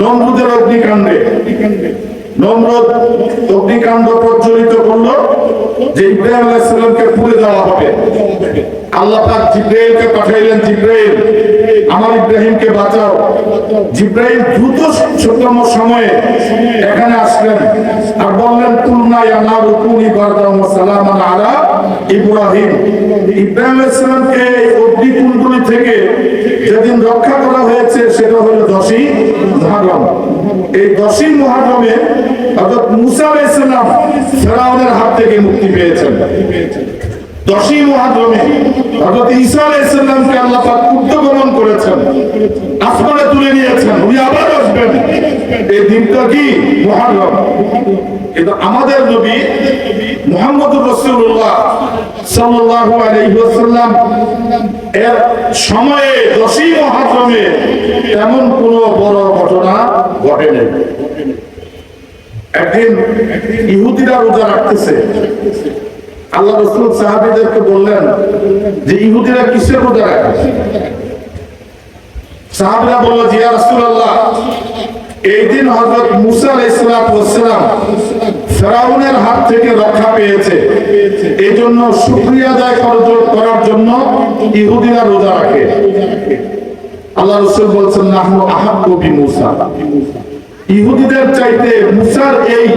নমরুদের অগ্নিকাণ্ডে। নমরুদ অগ্নিকাণ্ড প্রজ্বলিত করল, যে ইব্রাহিম আলাইহিসসালামকে পুড়ে দেওয়া হবে। আল্লাহ পাক জিব্রাইলকে পাঠাইলেন, জিব্রাইল, আমার ইব্রাহিমকে বাঁচাও। জিব্রাইল দ্রুত ছোটম সময়ে এখানে আসলেন আর বললেন তুলনা ইয়া না রুকুনি বারদাম সালামান আলা ইব্রাহিম। ইব্রাহিম এই অগ্নিকুণ্ডলী থেকে যেদিন রক্ষা করা হয়েছে, সেটা হলো দশই মুহররম। এই দশই মুহররমে হযরত মুসা আলাইহিস সালাম ফেরাউনের হাত থেকে মুক্তি পেয়েছেন। দশই আলাইহিস সালামকে আল্লাহ পাক করেছেন আসমানে তুলে নিয়েছেন, উনি আবার আসবেন। এই দিনটা কি? মুহররম। কিন্তু আমাদের নবী মুহাম্মদুর রাসূলুল্লাহ সাল্লাল্লাহু আলাইহি ওয়াসাল্লাম এর সময়ে দশই মুহররমে তেমন কোনো বড় ঘটনা ঘটেনি একদিন ইহুদিরা রোজা রাখতেছে। আল্লাহ রসুল সাহাবিদেরকে বললেন যে ইহুদিরা কিসের রোজা রাখে? সাহাবিরা বলল জিয়া রাসূলুল্লাহ, এই দিন হযরত মুসা আলাইহিস সালাম ফেরাউনের হাত থেকে রক্ষা পেয়েছে। এই জন্য শুকরিয়া আদায় করার- জন্য ইহুদিরা রোজা রাখে। আল্লাহ রসুল বলছেন, নাহনু আহাব্বু বিমুসা। ইহুদিদের চাইতে মুসার এই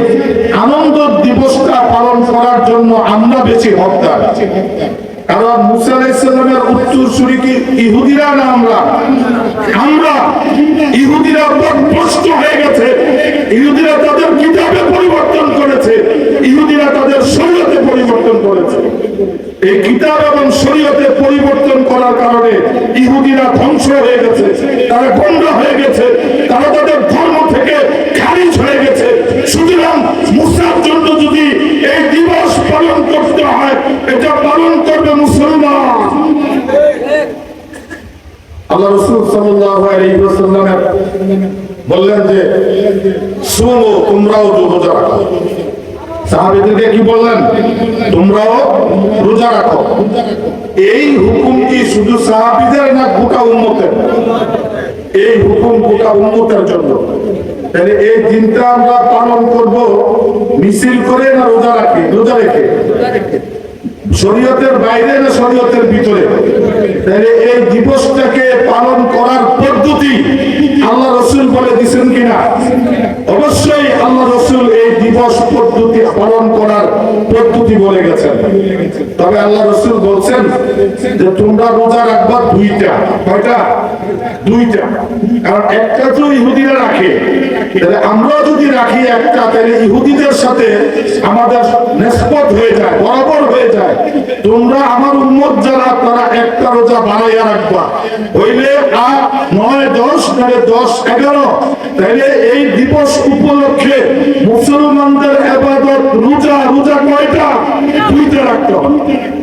আনন্দ দিবসটা পালন করার জন্য আমরা বেশি হকদার। কারণ মুসা উত্তর উত্তরসূরি কি ইহুদিরা না আমরা? আমরা ইহুদিরা ভ্রষ্ট হয়ে গেছে। ইহুদিরা তাদের কিতাবে পরিবর্তন করেছে ইহুদিরা তাদের শরীয়তে পরিবর্তন করেছে। এই কিতাব এবং শরীয়তে পরিবর্তন করার কারণে ইহুদিরা ধ্বংস হয়ে গেছে, তারা গন্ড হয়ে গেছে, তারা তাদের ধর্ম থেকে খারিজ হয়ে গেছে। সুতরাং মুসার জন্য যদি এই দিবস পালন করতে হয়, এটা পালন করবে মুসলমান। আল্লাহ রসুল আলাইহি ওয়াসাল্লাম বললেন যে সুমো তোমরাও রোজা রাখো সাহাবীদেরকে কি বললেন? তোমরাও রোজা রাখো। এই হুকুম কি শুধু সাহাবীদের না গোটা উম্মতের? এই হুকুম গোটা উম্মতের জন্য। তাহলে এই দিনটা আমরা পালন করব মিছিল করে না রোজা রাখি? রোজা রেখে? শরীয়তের বাইরে না শরীয়তের ভিতরে? তাহলে এই দিবসটাকে পালন করার পদ্ধতি আল্লাহ রসুল বলে দিছেন কিনা? অবশ্যই আল্লাহ রসুল এই দিবস পদ্ধতি পালন করার পদ্ধতি বলে গেছেন। তবে আল্লাহ রসুল বলছেন যে তোমরা রোজা রাখবা দুইটা। কয়টা? দুইটা। কারণ একটা তো ইহুদিরা রাখে, তাহলে আমরা যদি রাখি একটা, তাহলে ইহুদিদের সাথে আমাদের নেসপত হয়ে যায়, বরাবর হয়ে যায়। তোমরা আমার উম্মত যারা, তারা একটা রোজা বাড়াইয়া রাখবা। হইলে আর নয়, দশ, নয় দশ এগারো তাহলে এই দিবস উপলক্ষে মুসলমানদের আবাদত রোজা রোজা কয়টা? দুইটা রাখতে হবে।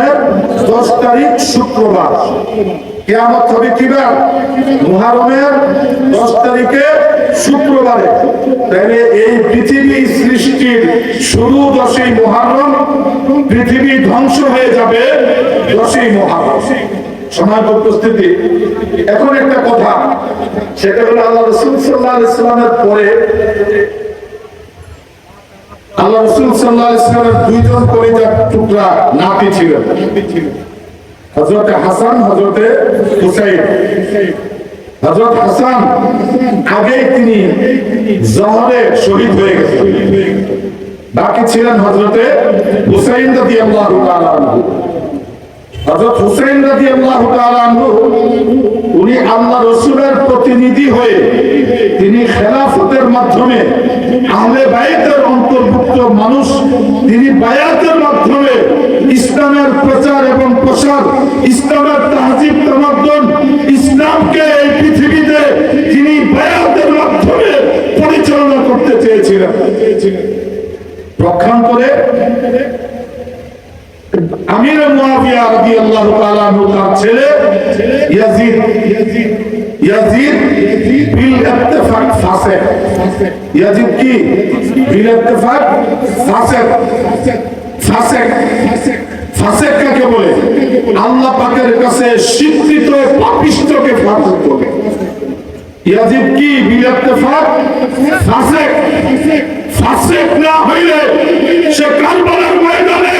দশ তারিখ শুক্রবার। কেয়ামত হবে কিবার? মুহারমের দশ তারিখে শুক্রবারে। তাহলে এই পৃথিবী সৃষ্টির শুরু দশই মহারম পৃথিবী ধ্বংস হয়ে যাবে দশই মহারম সমাজ উপস্থিতি। এখন একটা কথা, সেটা হলো আল্লাহ রসুল সাল্লাহ ইসলামের পরে আল্লাহ রসুল সাল্লাহ ইসলামের দুইজন টুকরা ছিলেন হজরতে হাসান হজরতে হুসাইন। হজরত হাসান, আগেই তিনি জহরে শহীদ হয়ে গেছেন। বাকি ছিলেন হজরতে হুসাইন দিয়ে আল্লাহ হজরত হুসাইন রাদি আল্লাহ উনি আল্লাহ রসুলের প্রতিনিধি হয়ে তিনি খেলাফতের মাধ্যমে আহলে বাইতের অন্তর্ভুক্ত মানুষ, তিনি বায়াতের মাধ্যমে ইসলামের প্রচার এবং প্রসার, ইসলামের তাহজিব, তামাদ্দন, ইসলামকে এই পৃথিবীতে তিনি বায়াতের মাধ্যমে পরিচালনা করতে চেয়েছিলেন। প্রক্ষান্তরে আমির মুয়াবিয়া রাদিয়াল্লাহু তাআলা তার ছেলে ইয়াজিদ ইয়াজিদ বিল ইত্তেফাক ফাসিক। ইয়াজিদ কি? বিল ইত্তেফাক ফাসিক। ফাসিক। ফাসিক কাকে বলে? আল্লাহ পাকের কাছে স্বীকৃত পাপিষ্ঠকে ফাসিক বলে ইয়াজিদ কি? বিল ইত্তেফাক ফাসিক। ফাসিক না হইলে সে কারবালার ময়দানে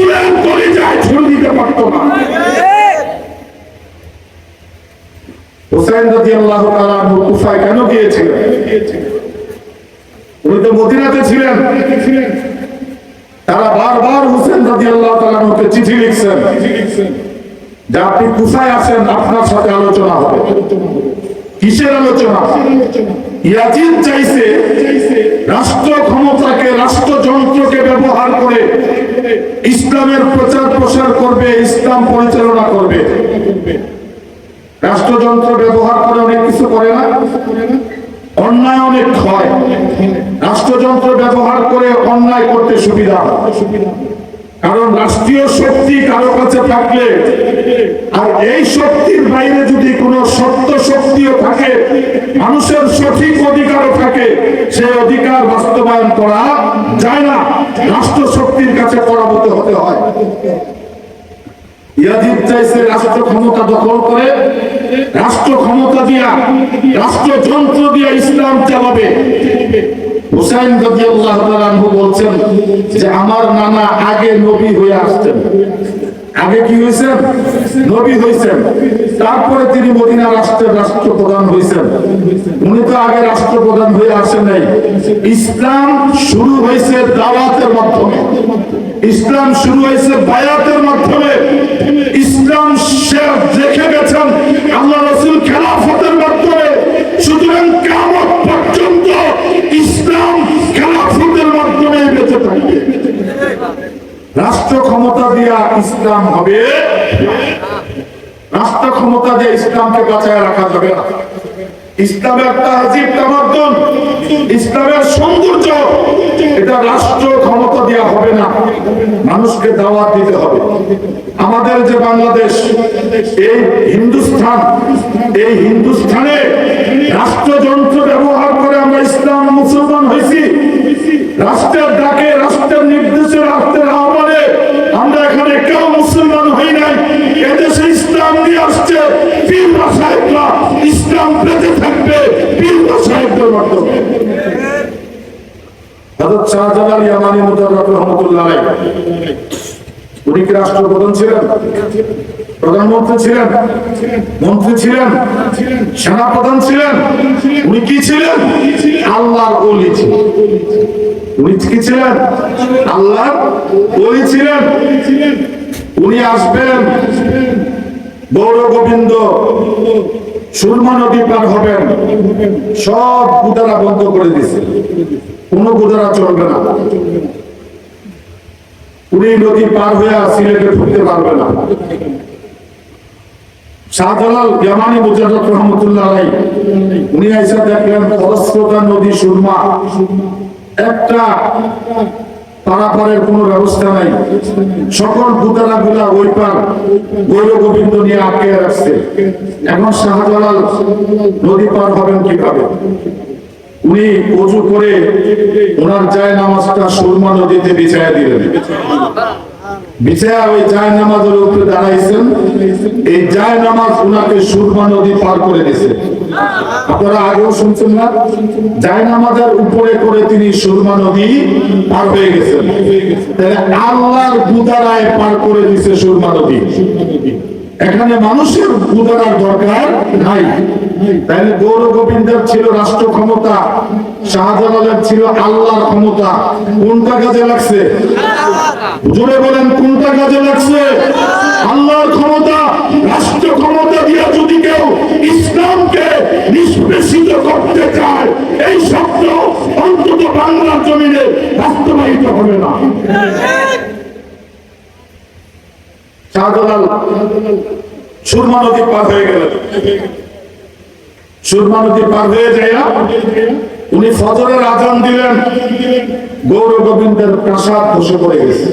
রাসূলের কলিজায় ছুরি দিতে পারতো না। তাআলা আনহু কুফায় কেন গিয়েছিলেন? উনি তো মদিনাতে ছিলেন। তারা বারবার রাদিয়াল্লাহু তাআলা আনহুকে চিঠি লিখছেন যে আপনি কুফায় আসেন আপনার সাথে আলোচনা হবে। কিসের আলোচনা? ইয়াজিদ চাইছে রাষ্ট্র ক্ষমতাকে করে ইসলামের প্রচার প্রসার করবে, ইসলাম পরিচালনা করবে। রাষ্ট্রযন্ত্র ব্যবহার করে অনেক কিছু করে না, অন্যায় অনেক হয়। রাষ্ট্রযন্ত্র ব্যবহার করে অন্যায় করতে সুবিধা কারণ রাষ্ট্রীয় শক্তি কারও কাছে থাকলে, আর এই শক্তির বাইরে যদি কোনো সত্য শক্তিও থাকে, মানুষের সঠিক অধিকারও থাকে সেই অধিকার বাস্তবায়ন করা যায় না। রাষ্ট্র কাছে পরাভূত হতে হয়। চাইছে রাষ্ট্র ক্ষমতা দখল করে। রাষ্ট্র ক্ষমতা দিয়া, রাষ্ট্র যন্ত্র দিয়া ইসলাম চালাবে। হুসাইন রাদিয়াল্লাহু তাআলা বলছেন যে, আমার নানা আগে নবী হয়ে আসতেন আগে কি হয়েছেন নবী হয়েছেন। তারপরে তিনি মদিনা রাষ্ট্রের রাষ্ট্রপ্রধান হয়েছেন। উনি তো আগে রাষ্ট্রপ্রধান হয়ে আসেন নাই। ইসলাম শুরু হয়েছে দাওয়াতের মাধ্যমে। ইসলাম শুরু হয়েছে বায়াতের মাধ্যমে। ইসলাম শেষ দেখে গেছেন। আল্লাহ রসুল রাষ্ট্র ক্ষমতা দিয়া ইসলাম হবে রাষ্ট্র ক্ষমতা দিয়ে ইসলামকে বাঁচায় রাখা যাবে না। ইসলামের তাহজিব তামাদ্দুন, ইসলামের সৌন্দর্য, এটা রাষ্ট্র ক্ষমতা দেওয়া হবে না। মানুষকে দাওয়াত দিতে হবে। আমাদের যে বাংলাদেশ, এই হিন্দুস্থান, এই হিন্দুস্থানে রাষ্ট্রযন্ত্র ব্যবহার করে আমরা ইসলাম মুসলমান হয়েছি। রাষ্ট্রের ডাকে রাষ্ট্রের এদেশে ইসলাম নিয়ে আসছে। পীর সাহেবরা ইসলাম বেঁচে থাকবে, পীর সাহেবদের মাধ্যমে ছিলেন? প্রধানমন্ত্রী ছিলেন? মন্ত্রী ছিলেন? সেনাপ্রধান ছিলেন? উনি ছিলেন? আল্লাহর ওলি ছিলেন। কি ছিলেন? আল্লাহর ওলি ছিলেন। আসবেন, গৌর গোবিন্দ, সুরমা নদী পার হবেন, সব গুদারা বন্ধ করে দিছে। কোন গুদারা চলবে না। উনি নদী পার হয়ে সিলেটে ঢুকতে পারবে না। শাহজালাল জামানি মুজাদ্দাদ রহমতুল্লাহ উনি এসে দেখলেন খরস্রোতা নদী সুরমা। একটা পারাপারের কোনো ব্যবস্থা নাই। সকল দুতলা গুলা ওই পার গৌর গোবিন্দ নিয়ে আটকে রাখছে। এখন শাহজালাল নদী পার হবেন কীভাবে? উনি অজু করে ওনার যায় নামাজটা সুরমা নদীতে বিছায়া দিলেন। বিছায়া ওই জায় নামাজের উপরে দাঁড়াইছেন, এই জায় নামাজ উনাকে সুরমা নদী পার করে দিছে। আপনারা আগেও শুনছেন না? জায় নামাজের উপরে করে তিনি সুরমা নদী পার হয়ে গেছেন। তাহলে আল্লাহর দুদারায় পার করে দিছে সুরমা নদী। এখানে মানুষের উদারার দরকার নাই। তাহলে গৌর গোবিন্দের ছিল রাষ্ট্র ক্ষমতা, শাহজালালের ছিল আল্লাহর ক্ষমতা। কোনটা কাজে লাগছে? জোরে বলেন, কোনটা কাজে লাগছে? আল্লাহর ক্ষমতা, রাষ্ট্র ক্ষমতা দিয়ে যদি কেউ ইসলামকে নিষ্পেষিত করতে চায়, এই শব্দ অন্তত বাংলার জমিনে বাস্তবায়িত হবে না। শাহজালাল সুরমা নদী পার হয়ে গেলেন সুরমা নদী পার হয়ে যায় উনি ফজরের আজান দিলেন। গৌর গোবিন্দের প্রাসাদ বসে পড়ে গেছে।